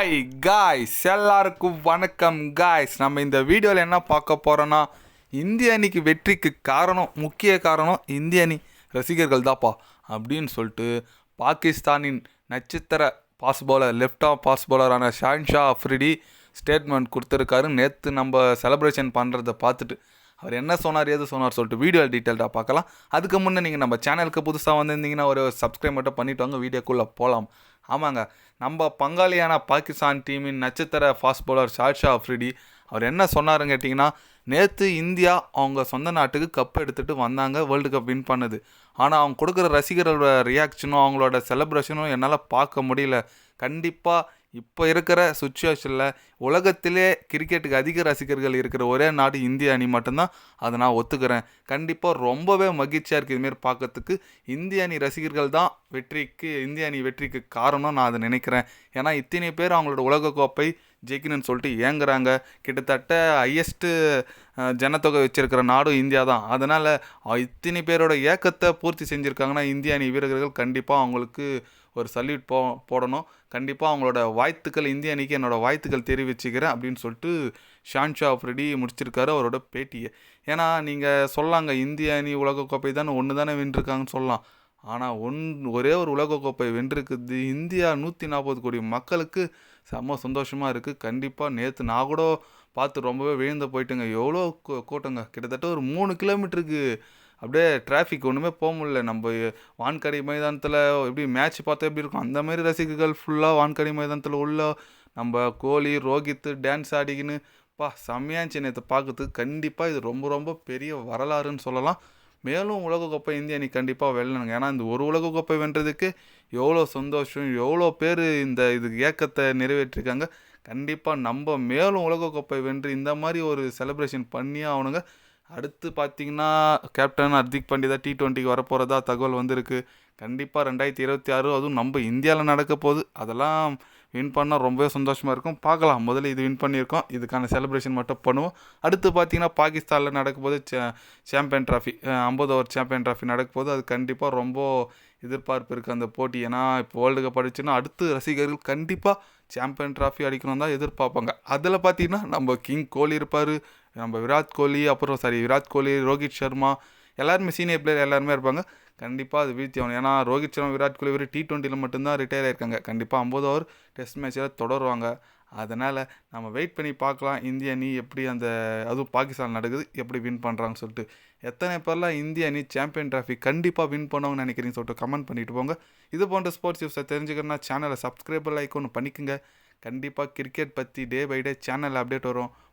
High guys எல்லாருக்கும் வணக்கம் guys நம்ம இந்த வீடியோவில் என்ன பார்க்க போகிறோன்னா இந்திய அணிக்கு வெற்றிக்கு காரணம் முக்கிய காரணம் இந்திய அணி ரசிகர்கள் தாப்பா அப்படின்னு சொல்லிட்டு பாகிஸ்தானின் நட்சத்திர பாஸ் பவுலர் லெஃப்ட் ஆஃப் பாஸ் பவுலரான ஷான்ஷா அஃப்ரிடி ஸ்டேட்மெண்ட் கொடுத்துருக்காரு. நேற்று நம்ம செலப்ரேஷன் பண்ணுறதை பார்த்துட்டு அவர் என்ன சொன்னார் ஏது சொன்னார் சொல்லிட்டு வீடியோ டீட்டெயில்டாக பார்க்கலாம். அதுக்கு முன்னே நீங்கள் நம்ம சேனலுக்கு புதுசாக வந்திருந்தீங்கன்னா ஒரு சப்ஸ்கிரைப் மட்டும் பண்ணிட்டு வாங்க. வீடியோக்குள்ளே போகலாம் ஆமாங்க. நம்ம பங்காளியான பாகிஸ்தான் டீமின் நட்சத்திர ஃபாஸ்ட் பவுலர் ஷார்ஷா அஃப்ரிடி அவர் என்ன சொன்னாருன்னு கேட்டிங்கன்னா நேற்று இந்தியா அவங்க சொந்த நாட்டுக்கு கப் எடுத்துகிட்டு வந்தாங்க வேர்ல்டு கப் வின் பண்ணுது. ஆனால் அவங்க கொடுக்குற ரசிகர்களோட ரியாக்ஷனும் அவங்களோட செலப்ரேஷனும் என்னால் பார்க்க முடியல. கண்டிப்பாக இப்போ இருக்கிற சுச்சுவேஷனில் உலகத்திலே கிரிக்கெட்டுக்கு அதிக ரசிகர்கள் இருக்கிற ஒரே நாடு இந்திய அணி மட்டும்தான். அதை நான் ஒத்துக்கிறேன். கண்டிப்பாக ரொம்பவே மகிழ்ச்சியாக இருக்குது இதுமாரி பார்க்கறதுக்கு. இந்திய அணி ரசிகர்கள் தான் வெற்றிக்கு இந்திய அணி வெற்றிக்கு காரணம் நான் அதை நினைக்கிறேன். ஏன்னா இத்தனை பேர் அவங்களோட உலகக்கோப்பை ஜெயிக்கணும்னு சொல்லிட்டு ஏங்குறாங்க. கிட்டத்தட்ட ஹையஸ்ட்டு ஜனத்தொகை வச்சிருக்கிற நாடும் இந்தியா தான். அதனால் இத்தனை பேரோட ஏக்கத்தை பூர்த்தி செஞ்சுருக்காங்கன்னா இந்திய அணி வீரர்கள் கண்டிப்பாக அவங்களுக்கு ஒரு சல்யூட் போ போடணும். கண்டிப்பாக அவங்களோட வாழ்த்துக்கள் இந்திய அணிக்கு என்னோடய வாழ்த்துக்கள் தெரிவிச்சுக்கிறேன் அப்படின்னு சொல்லிட்டு ஷான்ஷா ஃப்ரெடி முடிச்சிருக்காரு அவரோட பேட்டியை. ஏன்னா நீங்கள் சொல்லலாங்க இந்திய அணி உலகக்கோப்பை தானே ஒன்று தானே வென்றிருக்காங்கன்னு சொல்லலாம். ஆனால் ஒன் ஒரே ஒரு உலகக்கோப்பை வென்றிருக்குது. இந்தியா நூற்றி நாற்பது கோடி மக்களுக்கு செம்ம சந்தோஷமாக இருக்குது கண்டிப்பாக நேற்று நான் கூட பார்த்து ரொம்பவே விழுந்து போயிட்டுங்க. எவ்வளோ கூட்டங்க. கிட்டத்தட்ட ஒரு மூணு கிலோமீட்டருக்கு அப்படியே டிராஃபிக் ஒன்றுமே போக முடியல. நம்ம வான்கடை மைதானத்தில் எப்படி மேட்ச் பார்த்தா எப்படி இருக்கும்? அந்த மாதிரி ரசிகர்கள் ஃபுல்லாக வான்கடை மைதானத்தில் உள்ள நம்ம கோலி ரோஹித் டான்ஸ் ஆடிக்கின்னு பா செம்மையாச்சு இருந்துச்சு நேற்று பார்க்கறதுக்கு. கண்டிப்பாக இது ரொம்ப ரொம்ப பெரிய வரலாறுன்னு சொல்லலாம். மேலும் உலகக்கோப்பை இந்திய அணி கண்டிப்பாக வெல்லணுங்க. ஏன்னா இந்த ஒரு உலகக்கோப்பை வென்றதுக்கு எவ்வளோ சந்தோஷம் எவ்வளோ பேர் இந்த இது ஏக்கத்தை நிறைவேற்றிருக்காங்க. கண்டிப்பாக நம்ம மேலும் உலகக்கோப்பை வென்று இந்த மாதிரி ஒரு செலிப்ரேஷன் பண்ணியே ஆகணுங்க. அடுத்து பார்த்தீங்கன்னா கேப்டன் ஹர்திக் பாண்டியா டி டுவெண்ட்டிக்கு வரப்போகிறதா தகவல் வந்திருக்கு. கண்டிப்பாக ரெண்டாயிரத்தி இருபத்தி ஆறு அதுவும் நம்ம இந்தியாவில் நடக்க போகுது. அதெல்லாம் வின் பண்ணால் ரொம்பவே சந்தோஷமாக இருக்கும். பார்க்கலாம். முதல்ல இது வின் பண்ணியிருக்கோம். இதுக்கான செலிப்ரேஷன் மட்டும் பண்ணுவோம். அடுத்து பார்த்தீங்கன்னா பாகிஸ்தானில் நடக்கும்போது போது சாம்பியன் ட்ராஃபி ஐம்பது ஓவர் சாம்பியன் ட்ராஃபி நடக்கும்போது போது அது கண்டிப்பாக ரொம்ப எதிர்பார்ப்பு இருக்குது அந்த போட்டி. ஏன்னா இப்போ வேர்ல்டு கப் அடிச்சுன்னா அடுத்து ரசிகர்கள் கண்டிப்பாக சாம்பியன் ட்ராஃபி அடிக்கணும் தான் எதிர்பார்ப்பாங்க. அதில் பார்த்தீங்கன்னா நம்ம கிங் கோலி இருப்பார். நம்ம விராட் கோலி அப்புறம் சாரி விராட் கோலி ரோஹித் சர்மா எல்லாருமே சீனியர் பிளேயர் எல்லாருமே இருப்பாங்க. கண்டிப்பாக அது வீழ்த்தி ஆகணும் ஏன்னா ரோஹித் சர்மா விராட் கோலி வெறும் டி ட்வெண்ட்டியில் மட்டும்தான் ரிட்டையர் ஆயிருக்காங்க. கண்டிப்பாக ஐம்பது ஓவர் டெஸ்ட் மேட்சில் தொடருவாங்க. அதனால் நம்ம வெயிட் பண்ணி பார்க்கலாம். இந்திய அணி எப்படி அந்த அதுவும் பாகிஸ்தான் நடக்குது எப்படி வின் பண்ணுறாங்கன்னு சொல்லிட்டு. எத்தனை பேர்லாம் இந்திய அணி சாம்பியன் ட்ராஃபி கண்டிப்பாக வின் பண்ணுவாங்கன்னு நினைக்கிறீங்க சொல்லிட்டு கமெண்ட் பண்ணிட்டு போங்க. இது போன்ற ஸ்போர்ட்ஸ் நியூஸை தெரிஞ்சுக்கணும்னா சேனலை சப்ஸ்கிரைபர் லைக் ஒன்று பண்ணிக்கோங்க. கண்டிப்பாக கிரிக்கெட் பற்றி day by day channel update வரும்.